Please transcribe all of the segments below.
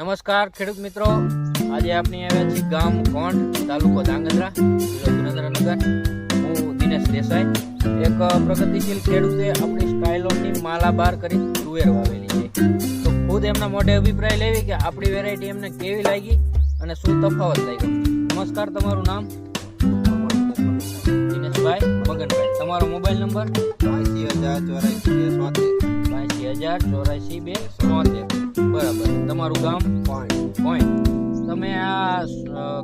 નમસ્કાર ખેડૂત મિત્રો. આજે આપણે આવ્યા છીએ ગામ કોંઢ તાલુકો ધાંગધ્રા જિલ્લો સુરેન્દ્રનગર. હું દિનેશ દેસાઈ. એક પ્રગતિશીલ ખેડૂતે આપણી સ્ટાઇલોની માલાબાર કરી તુવેર વાવેલી છે. તો ખુદ એમના મોઢે અભિપ્રાય લેવી કે આપણી વેરાયટી એમને કેવી લાગી અને શું તફાવત લાગ્યો? નમસ્કાર તમારું નામ? દિનેશભાઈ મગનભાઈ. તમારો મોબાઈલ નંબર? એસી હજાર ચોરાસી બે સોતેર. બાસી હજાર ચોરાસી બે સોતેર. બરાબર. તમારું ગામ? પોઈન્ટ તમે આ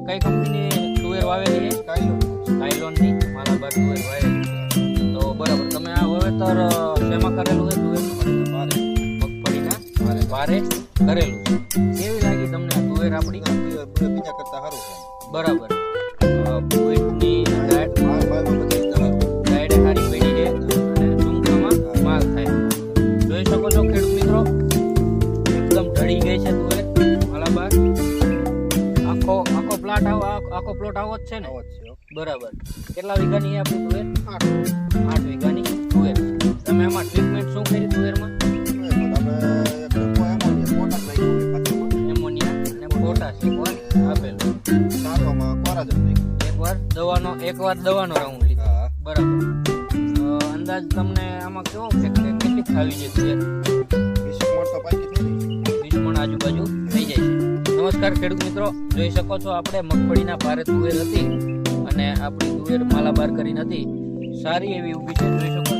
કઈ કંપનીની તુવેર વાવેલી છે? કાયલોનની. મારા માલાબાર તુવેર વાવેલી તો બરાબર તમે આ વાવેતર શેમાં કરેલું છે તુવેર મગફળીના? ભારે કરેલું કેવી લાગી તમને તુવેર આપણી? બીજા કરતા સારું છે. બરાબર. અ, ડાયટ સારું ડાયટ સારી પડી છે. અને ટૂંકમાં માલ થાય. જોઈ શકો છો ખેડૂત મિત્રો ગઈ છે તુવેર માલાબાર આખો આખો પ્લાટ આવો આખો પ્લોટ આવો જ છે ને? બરાબર. કેટલા વીઘાની આપણી તુવેર આઠ. આઠ વીઘાની તુવેર તમે એમાં ટ્રીટમેન્ટ શું કરી તુવેરમાં દવાનો એકવાર દવાનો રાઉન્ડ લીધો. બરાબર. અંદાજ તમને આમાં કેવો કેટલી ખાવી છે તુવેર આજુબાજુ થઈ જાય છે. નમસ્કાર ખેડૂત મિત્રો. જોઈ શકો છો આપણે મગફળીના ભારે તુવેર હતી અને આપણી તુવેર માલાબાર કરી નથી. સારી એવી ઊભી છે, જોઈ શકો